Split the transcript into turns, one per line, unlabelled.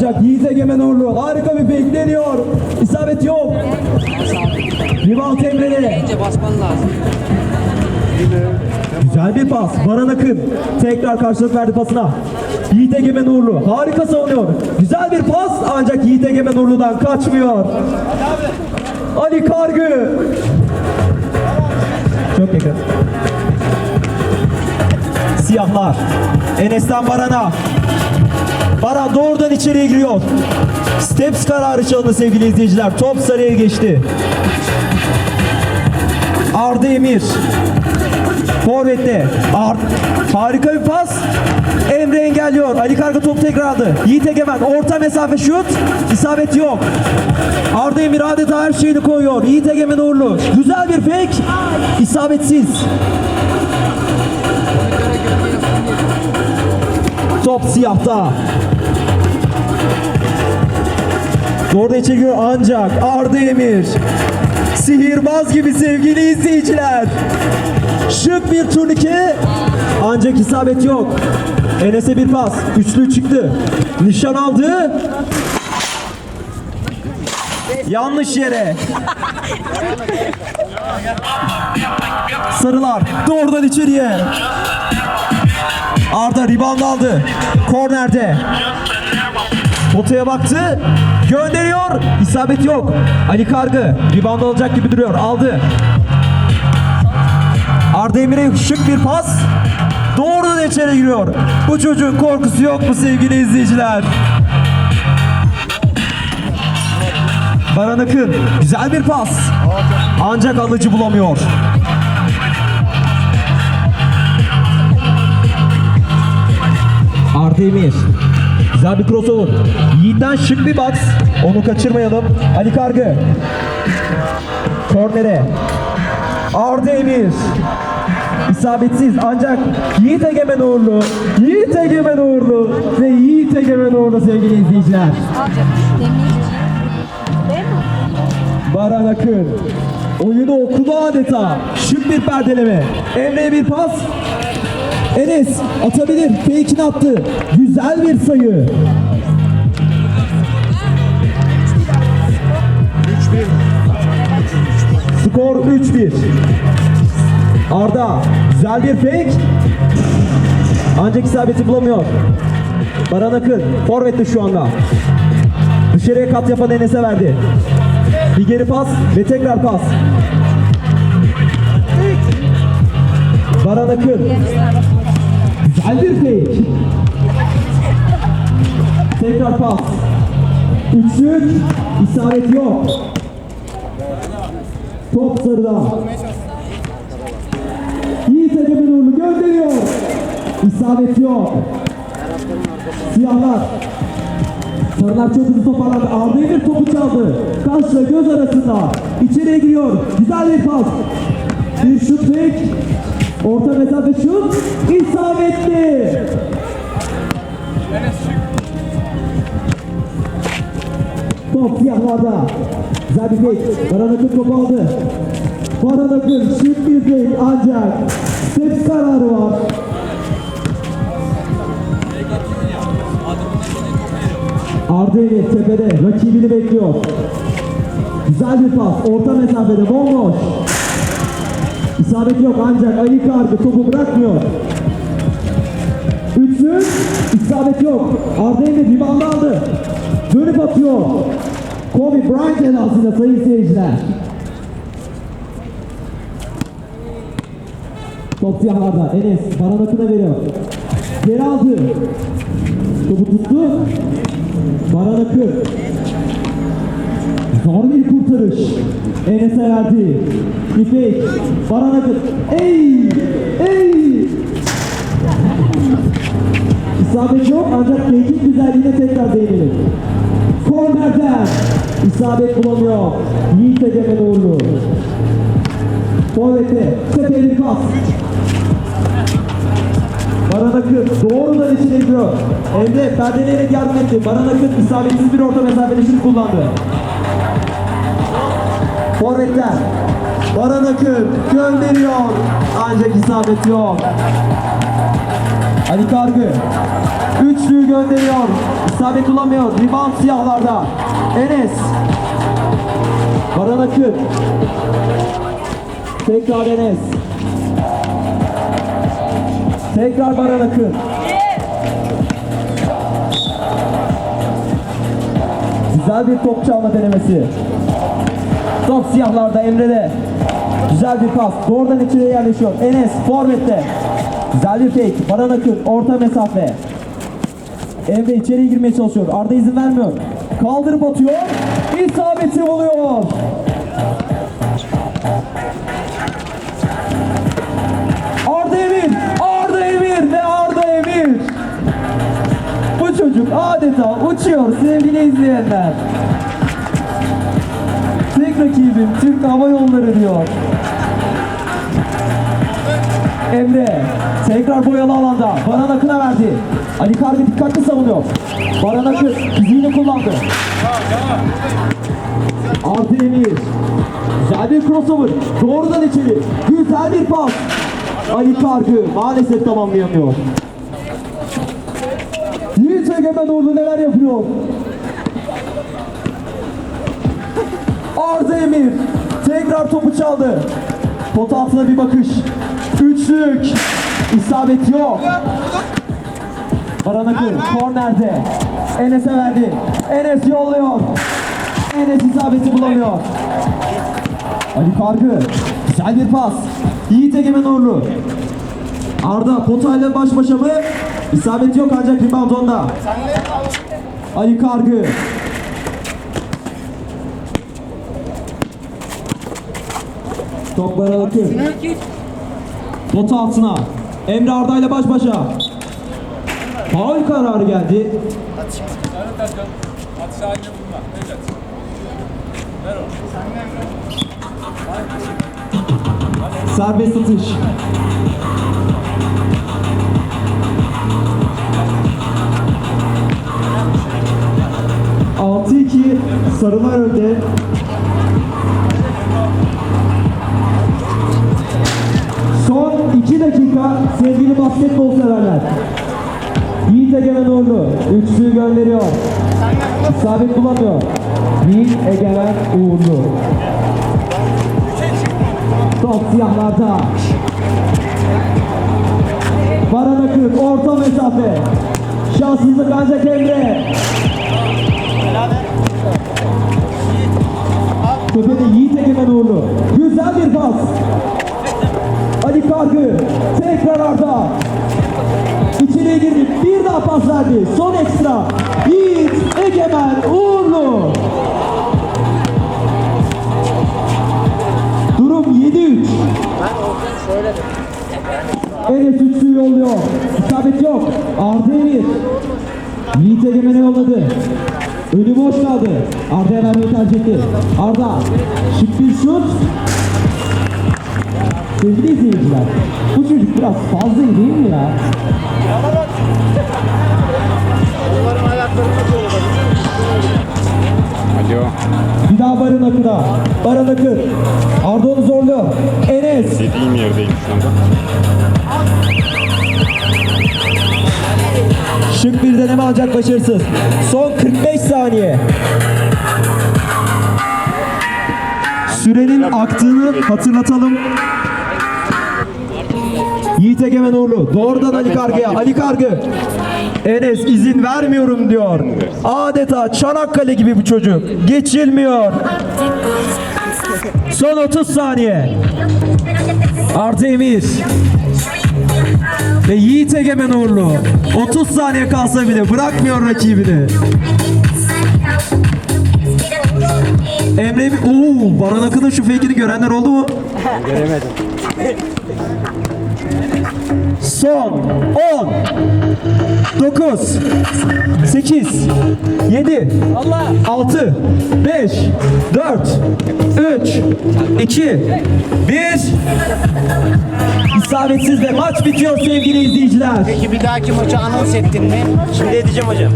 Ancak Yiğit Egemen Uğurlu harika bir fake deniyor. İsabet yok. Rebound Emre'de.
Basman lazım.
Güzel bir pas. Baran Akın tekrar karşılık verdi pasına. Yiğit Egemen Uğurlu harika savunuyor. Güzel bir pas ancak Yiğit Egemen Uğurlu'dan kaçmıyor. Ali Kargı. Çok yakın. Siyahlar. Enes'ten Baran'a. Baran doğrudan içeriye giriyor. Steps kararı çalındı sevgili izleyiciler. Top sarıya geçti. Arda Emir. Forvet'te. Ar harika bir pas. Emre engelliyor. Ali Karga top tekrar aldı. Yiğit Egemen orta mesafe şut. İsabet yok. Arda Emir adeta her şeyini koyuyor. Yiğit Egemen Uğurlu. Güzel bir fake. İsabetsiz. Top siyahta. İçeri giriyor ancak Arda Emir. Sihirbaz gibi sevgili izleyiciler. Şık bir turnike ancak isabet yok. Enes'e bir pas. Üçlü çıktı. Nişan aldı. Yanlış yere. Sarılar doğrudan içeriye. Arda rebound aldı. Kornerde. Potaya baktı. Gönderiyor. İsabet yok. Ali Kargı rebound alacak gibi duruyor. Aldı. Arda Emir'e şık bir pas. Doğrudan içeri giriyor. Bu çocuğun korkusu yok mu sevgili izleyiciler? Baran Akın güzel bir pas. Ancak alıcı bulamıyor. Arda Emir. Güzel bir crossover. Yiğit'ten şık bir box. Onu kaçırmayalım. Ali Kargı. Kornere. Arda Emir. İsabetsiz ancak Yiğit Egemen Uğurlu, Yiğit Egemen Uğurlu ve Yiğit Egemen Uğurlu sevgili izleyiciler. Baran Akın oyunu okudu adeta. Şık bir perdeleme. Emre'ye bir pas. Enes atabilir. Fake'ini attı. Güzel bir sayı. Skor 3-1. Arda güzel bir fake. Ancak isabeti bulamıyor. Baran Akın forvette şu anda. Dışarıya kat yapan Enes'e verdi. Bir geri pas ve tekrar pas. Baran Akın. Güzel bir fake. Tekrar pas. Üçlük. isabet yok. Top sarıda. Yiğit Egemen Uğurlu gönderiyor. İsabet yok. Siyahlar. Sarılar çok hızlı toparlandı. Arda Emir topu çaldı. Kaşla göz arasında. İçeriye giriyor. Güzel bir pas. Bir şut fake. Orta mesafe şut. İsabetli. Top siyahlarda. Güzel bir fake. Baran Akın topu aldı. Baran Akın şık bir fake ancak step kararı var. Arda Emir tepede rakibini bekliyor. Güzel bir pas. Orta mesafede bomboş. İsabet yok ancak Ali Kargı topu bırakmıyor. Üçlük isabet yok. Arda Emir rebound aldı. Dönüp atıyor. Kobe Bryant edasıyla sayın seyirciler. Top siyahlarda. Enes Baran Akın'a veriyor. Geri aldı. Topu tuttu. Baran Akın. Zor bir kurtarış. Enes'e verdi. İpek. Baran Akın. Ey! Ey! İsabet yok ancak tehdit güzelliğine tekrar değinelim. Kornerden isabet bulamıyor. Yiğit Egemen Uğurlu. Forvet'e tepeli pas. Baran Akın doğrudan içine giriyor. Emre perdeleyerek yardım etti. Baran Akın isabetsiz bir orta mesafeli şut kullandı. Forvetler. Baran Akın gönderiyor. Ancak isabet yok. Ali Kargı. Üçlüyü gönderiyor. İsabet bulamıyor. Rebound siyahlarda. Enes. Baran Akın. Tekrar Enes. Tekrar Baran Akın. Güzel bir top çalma denemesi. Top siyahlarda Emre'de. Güzel bir pas. Doğrudan içeriye yerleşiyor. Enes forvette. Güzel bir fake. Baran Akın orta mesafe. Emre içeriye girmeye çalışıyor. Arda izin vermiyor. Kaldırıp atıyor. İsabeti buluyor. Arda Emir. Arda Emir ve Arda Emir. Bu çocuk adeta uçuyor sevgili izleyenler. Rakibim Türk Hava Yolları diyor. Emre tekrar boyalı alanda Baran Akın'a verdi. Ali Kargı dikkatli savunuyor. Baran Akın fiziğini kullandı. Arda Emir. Güzel bir crossover. Doğrudan içeri. Güzel bir pas. Ali Kargı maalesef tamamlayamıyor. Yiğit Egemen Uğurlu neler yapıyor? Arda Emir tekrar topu çaldı. Pot altına bir bakış. Üçlük. İsabet yok. Baran Akın kornerde. Enes'e verdi. Enes yolluyor. Enes isabeti bulamıyor. Ali Kargı. Güzel bir pas. Yiğit Egemen Uğurlu. Arda potayla baş başa mı? İsabet yok ancak rebound onda. Ali Kargı. Top Baran Akın. Pot altına. Emre Arda ile baş başa. Faul kararı geldi.
Atış halinde bulma. Evet. Ver onu.
Serbest atış. Altı iki sarılar önde. Basketbol severler. Yiğit Egemen Uğurlu üçlüyü gönderiyor. İsabet bulamıyor. Yiğit Egemen Uğurlu. Top siyahlarda. Baran Akın orta mesafe. Şanssızlık ancak Emre. Tepede Yiğit Egemen Uğurlu. Güzel bir pas. Ali Kargı. Tekrar Arda. İçeriye girdi. Bir daha pas verdi. Son ekstra. Yiğit Egemen Uğurlu. Durum 7-3. Enes üçlü yolluyor. İsabet yok. Arda Emir. Yiğit Egemen'e yolladı. Önü boş kaldı. Arda'ya vermeyi tercih etti. Arda. Şık bir şut. Sevgili izleyiciler. Bu çocuk biraz fazla değil mi ya?
Alo.
Bir daha Baran Akın'a. Baran Akın. Arda onu zorluyor. Enes.
Dediğim yerdeyim şu anda.
Şık bir deneme ancak başarısız. Son 45 saniye. Sürenin aktığını hatırlatalım. Yiğit Egemen Uğurlu doğrudan Ali Kargı'ya. Ali Kargı. Enes izin vermiyorum diyor. Adeta Çanakkale gibi bu çocuk. Geçilmiyor. Son 30 saniye. Arda Emir. Ve Yiğit Egemen Uğurlu 30 saniye kalsa bile bırakmıyor rakibini. Emre ooo Baran Akın'ın şu fake'ini görenler oldu mu?
Göremedim.
Son 10 9 8 7 6 5 4 3 2 1 İsabetsiz ve maç bitiyor sevgili izleyiciler.
Peki bir dahaki maçı anons ettin mi?
Şimdi edeceğim hocam.